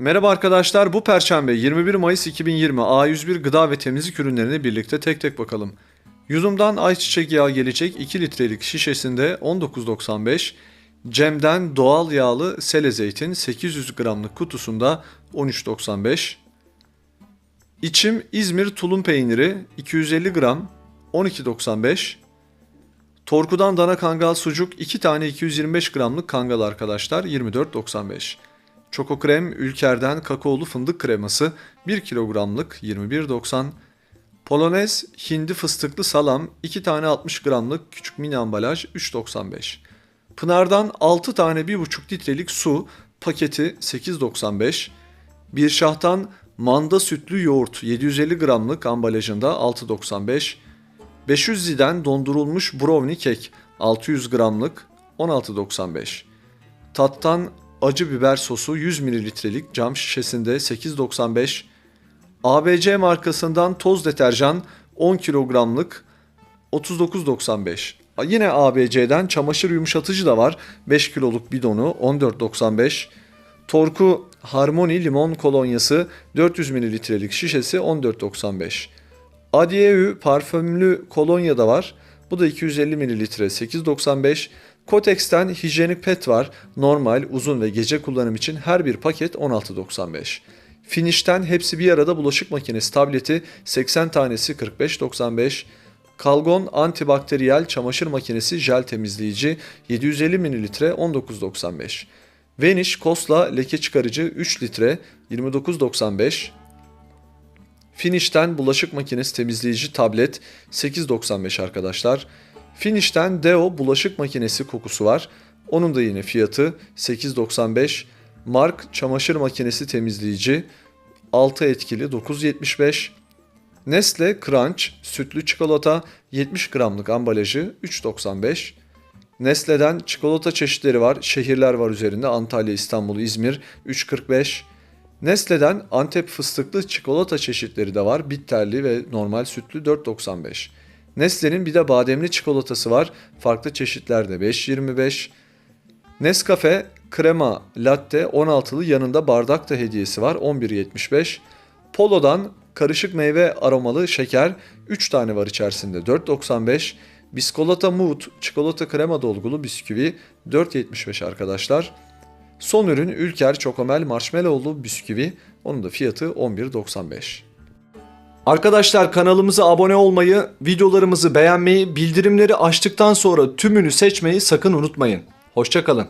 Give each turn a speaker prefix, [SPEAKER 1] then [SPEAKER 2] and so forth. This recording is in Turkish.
[SPEAKER 1] Merhaba arkadaşlar bu perşembe 21 Mayıs 2020 A101 gıda ve temizlik ürünlerini birlikte tek tek bakalım. Yudumdan ayçiçek yağı gelecek 2 litrelik şişesinde 19.95, Cem'den doğal yağlı sele zeytin 800 gramlık kutusunda 13.95, İçim İzmir tulum peyniri 250 gram 12.95, Torkudan dana kangal sucuk 2 tane 225 gramlık kangal arkadaşlar 24.95. Çoko krem Ülker'den kakaolu fındık kreması 1 kilogramlık 21.90. Polonez hindi fıstıklı salam 2 tane 60 gramlık küçük mini ambalaj 3.95. Pınar'dan 6 tane 1,5 litrelik su paketi 8.95. Bir şahtan manda sütlü yoğurt 750 gramlık ambalajında 6.95. 500 ziden dondurulmuş brownie kek 600 gramlık 16.95. Tattan acı biber sosu 100 mililitrelik cam şişesinde 8.95. ABC markasından toz deterjan 10 kilogramlık 39.95. Yine ABC'den çamaşır yumuşatıcı da var. 5 kiloluk bidonu 14.95. Torku Harmony limon kolonyası 400 mililitrelik şişesi 14.95. Adieu parfümlü kolonya da var. Bu da 250 mililitre 8.95. Kotex'ten hijyenik pet var. Normal, uzun ve gece kullanım için her bir paket 16.95. Finish'ten hepsi bir arada bulaşık makinesi tableti 80 tanesi 45.95. Kalgon antibakteriyel çamaşır makinesi jel temizleyici 750 mililitre 19.95. Vanish Kosla leke çıkarıcı 3 litre 29.95. Finish'ten bulaşık makinesi temizleyici tablet 8.95 arkadaşlar. Finish'ten Deo bulaşık makinesi kokusu var. Onun da yine fiyatı 8.95. Mark çamaşır makinesi temizleyici 6 etkili 9.75. Nestle Crunch sütlü çikolata 70 gramlık ambalajı 3.95. Nestle'den çikolata çeşitleri var. Şehirler var üzerinde. Antalya, İstanbul, İzmir 3.45. Nestle'den Antep fıstıklı çikolata çeşitleri de var. Bitterli ve normal sütlü 4.95. Nestle'nin bir de bademli çikolatası var. Farklı çeşitlerde 5.25. Nescafe krema latte 16'lı yanında bardak da hediyesi var 11.75. Polo'dan karışık meyve aromalı şeker 3 tane var içerisinde 4.95. Biskolata Mood çikolata krema dolgulu bisküvi 4.75 arkadaşlar. Son ürün Ülker Çokomel Marshmallow'lu bisküvi. Onun da fiyatı 11.95. Arkadaşlar kanalımıza abone olmayı, videolarımızı beğenmeyi, bildirimleri açtıktan sonra tümünü seçmeyi sakın unutmayın. Hoşçakalın.